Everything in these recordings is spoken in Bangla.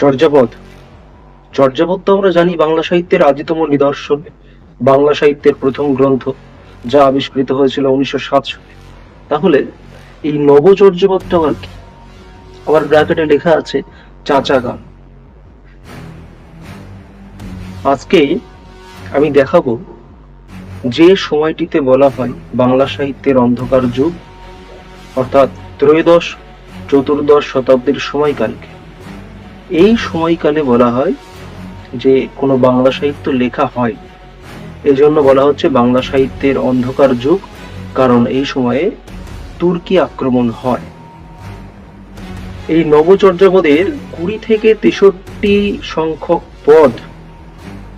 চর্যাপদ। চর্যাপদ তো আমরা জানি বাংলা সাহিত্যের আদিতম নিদর্শন, বাংলা সাহিত্যের প্রথম গ্রন্থ যা আবিষ্কৃত হয়েছিল উনিশশো সাত সালে। তাহলে এই নবচর্যাপদটা আবার কি? আবার ব্র্যাকেটে লেখা আছে, চাচা গান। আজকে আমি দেখাবো যে সময়টিতে বলা হয় বাংলা সাহিত্যের অন্ধকার যুগ, অর্থাৎ ত্রয়োদশ, চতুর্দশ শতাব্দীর সময়কালকে। এই সময়কালে বলা হয় যে কোনো বাংলা সাহিত্য লেখা হয়। এজন্য বলা হচ্ছে বাংলা সাহিত্যের অন্ধকার যুগ, কারণ এই সময়ে তুর্কি আক্রমণ হয়। এই নবচর্যাপদের কুড়ি থেকে তেষট্টি সংখ্যক পদ,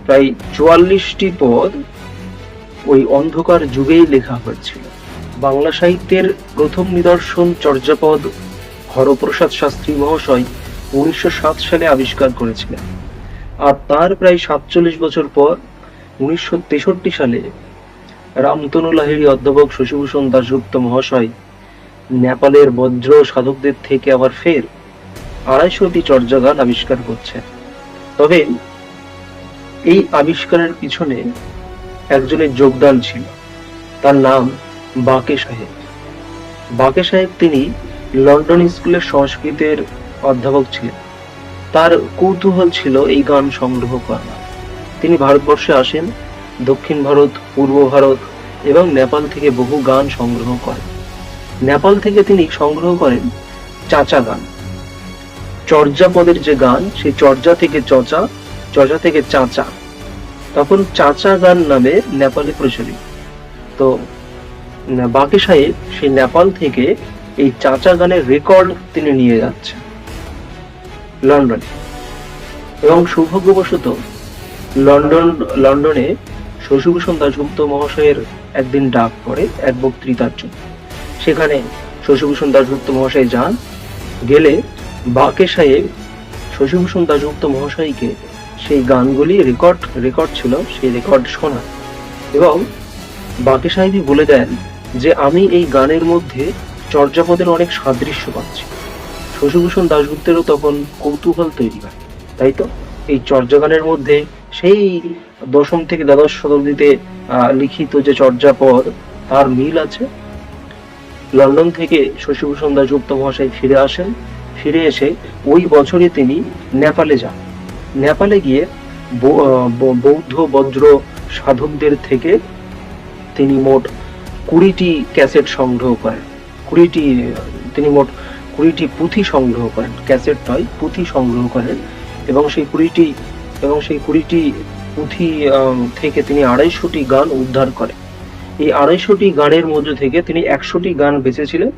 প্রায় চুয়াল্লিশটি পদ ওই অন্ধকার যুগেই লেখা হয়েছিল। বাংলা সাহিত্যের প্রথম নিদর্শন চর্যাপদ হরপ্রসাদ শাস্ত্রী মহাশয় উনিশশো সাত সালে আবিষ্কার করেছিলেন। আর তার প্রায় সাতচল্লিশ বছর পর উনিশশো তেষট্টি সালে রামতনু লাহিড়ী অধ্যাপক শশীভূষণ দাশগুপ্ত মহাশয় নেপালের বজ্র সাধকদের থেকে আবার ফের আড়াইশোটি চর্যাগান আবিষ্কার করছেন। তবে এই আবিষ্কারের পিছনে একজনের যোগদান ছিল, তার নাম বাকে সাহেব। বাকে সাহেব তিনি লন্ডন স্কুলের সংস্কৃতের অধ্যাপক ছিলেন। তার কৌতূহল ছিল এই গান সংগ্রহ করা তিনি ভারতবর্ষে আসেন, দক্ষিণ ভারত, পূর্ব ভারত এবং নেপাল থেকে বহু গান সংগ্রহ করেন। নেপাল থেকে তিনি সংগ্রহ করেন চাচা গান। চর্যাপদের যে গান, সেই চর্যা থেকে চচা চচা থেকে চাচা। তখন চাচা গান নামে নেপালে প্রচলিত। তো, বাকি সাহেব সেই নেপাল থেকে এই চাচা গানের রেকর্ড তিনি নিয়ে যাচ্ছেন। লন্ডনে। এবং সৌভাগ্যবশত লন্ডন, লন্ডনে শশীভূষণ দাশগুপ্ত মহাশয়ের একদিন ডাক পড়ে এক বক্তৃতার জন্য। সেখানে শশীভূষণ দাশগুপ্ত মহাশয় যান, গেলে বাকে সাহেব শশীভূষণ দাশগুপ্ত মহাশয়কে সেই গানগুলি রেকর্ড রেকর্ড ছিল, সেই রেকর্ড শোনা এবং বাকে সাহেবই বলে দেন যে, আমি এই গানের মধ্যে চর্যাপদের অনেক সাদৃশ্য পাচ্ছি। শশীভূষণ দাশগুপ্তেরও তখন কৌতূহল তৈরি হয়, তাই তো? এই চর্যাগানের মধ্যে সেই দশম থেকে দ্বাদশ শতাব্দীতে লিখিত যে চর্যাপদ, তার মিল আছে? লন্ডন থেকে শশীভূষণ দাশগুপ্ত মহাশয় ফিরে আসেন, ফিরে এসে ওই বছরই তিনি নেপালে যান। নেপালে গিয়ে বৌদ্ধ বজ্র সাধকদের থেকে তিনি মোট কুড়িটি ক্যাসেট সংগ্রহ করেন। কুড়িটি, তিনি মোট কুড়িটি পুঁথি সংগ্রহ করেন, ক্যাসেট নয়, পুঁথি সংগ্রহ করেন। এবং সেই কুড়িটি, এবং সেই কুড়িটি পুঁথি থেকে তিনি আড়াইশোটি গান উদ্ধার করেন। এই আড়াইশোটি গানের মধ্যে থেকে তিনি একশোটি গান বেছেছিলেন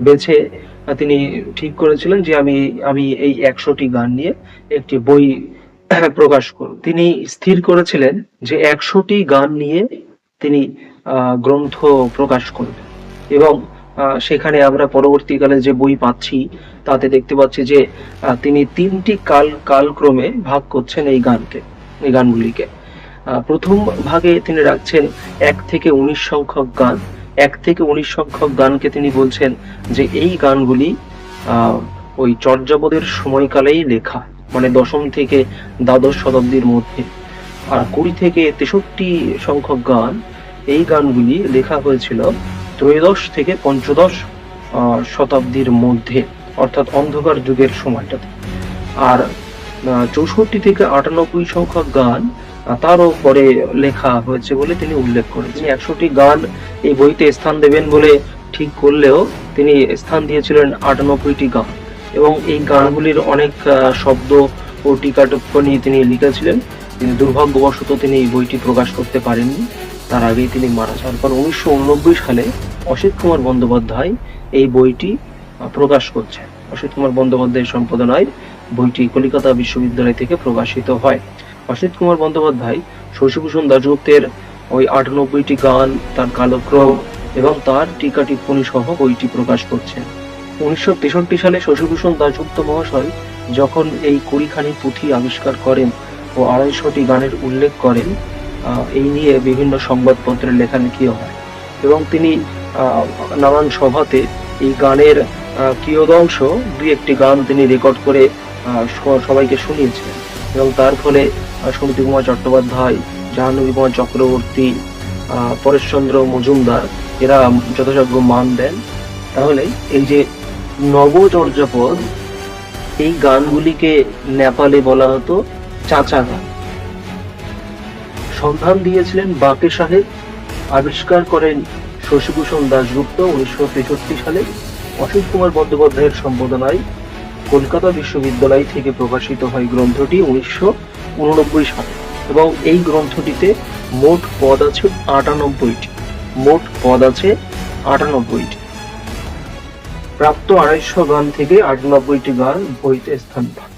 বেছে তিনি ঠিক করেছিলেন যে আমি আমি এই একশোটি গান নিয়ে একটি বই প্রকাশ করব। তিনি স্থির করেছিলেন যে একশোটি গান নিয়ে তিনি গ্রন্থ প্রকাশ করবেন। এবং সেখানে আমরা পরবর্তীকালে যে বই পাচ্ছি, তাতে দেখতে পাচ্ছি যে তিনি তিনটি কাল, কালক্রমে ভাগ করছেন এই গানকে, এই গানগুলিকে। প্রথম ভাগে তিনি রাখছেন এক থেকে উনিশ সংখ্যক গান। এক থেকে উনিশ সংখ্যক গানকে তিনি বলছেন যে, এই গানগুলি ওই চর্যাপদের সময়কালেই লেখা মানে দশম থেকে দ্বাদশ শতাব্দীর মধ্যে। আর কুড়ি থেকে তেষট্টি সংখ্যক গান, এই গানগুলি লেখা হয়েছিল ত্রয়োদশ থেকে পঞ্চদশ শতাব্দীর মধ্যে, অর্থাৎ অন্ধকার যুগের সময়টাতে। আর চৌষট্টি থেকে আটানব্বই সংখ্যক গান তারও পরে লেখা হয়েছে বলে তিনি উল্লেখ করেছেন। তিনি একশোটি গান এই বইতে স্থান দেবেন বলে ঠিক করলেও তিনি স্থান দিয়েছিলেন আটানব্বইটি গান। এবং এই গানগুলির অনেক শব্দ ও টিকা টিপ্পনী তিনি লিখেছিলেন। কিন্তু দুর্ভাগ্যবশত তিনি এই বইটি প্রকাশ করতে পারেননি। তার আগেই তিনি মারা যান। কারণ উনিশশো উননব্বই সালে অসিত কুমার বন্দ্যোপাধ্যায় এই বইটি প্রকাশ করছেন। অসিত কুমার বন্দ্যোপাধ্যায়ের সম্পাদনায় বইটি কলিকাতা বিশ্ববিদ্যালয় থেকে প্রকাশিত হয়। অসিত কুমার বন্দ্যোপাধ্যায় শশীভূষণ দাশগুপ্তের ওই আটানব্বইটি গান, তার কালক্রম এবং তার টিকা টিপ্পনী সহ বইটি প্রকাশ করছেন। উনিশশো তেষট্টি সালে শশীভূষণ দাশগুপ্ত মহাশয় যখন এই কুড়িখানি পুঁথি আবিষ্কার করেন ও আড়াইশোটি গানের উল্লেখ করেন এই নিয়ে বিভিন্ন সংবাদপত্রে লেখালেখিও হয়। এবং তিনি নানান সভাতে এই গানের কিয়দংশ দুই একটি গান তিনি রেকর্ড করে সবাইকে শুনিয়েছিলেন এবং তার ফলে সুনীতি কুমার চট্টোপাধ্যায়, জাহ্নবী কুমার চক্রবর্তী পরেশচন্দ্র মজুমদার, এরা যথাযোগ্য মান দেন। তাহলে এই যে নবচর্যাপদ, এই গানগুলিকে নেপালে বলা হতো চাচা গান। সন্ধান দিয়েছিলেন বাকে সাহেব, আবিষ্কার করেন শশীভূষণ দাশগুপ্ত উনিশশো তেষট্টি সালে অসিত কুমার বন্দ্যোপাধ্যায়ের সম্পাদনায় কলকাতা বিশ্ববিদ্যালয় থেকে প্রকাশিত হয় গ্রন্থটি উনিশশো উননব্বই সালে। এবং এই গ্রন্থটিতে মোট পদ আছে আটানব্বইটি। মোট পদ আছে আটানব্বইটি। প্রাপ্ত আড়াইশো গান থেকে আটানব্বইটি গান বইতে স্থান পায়।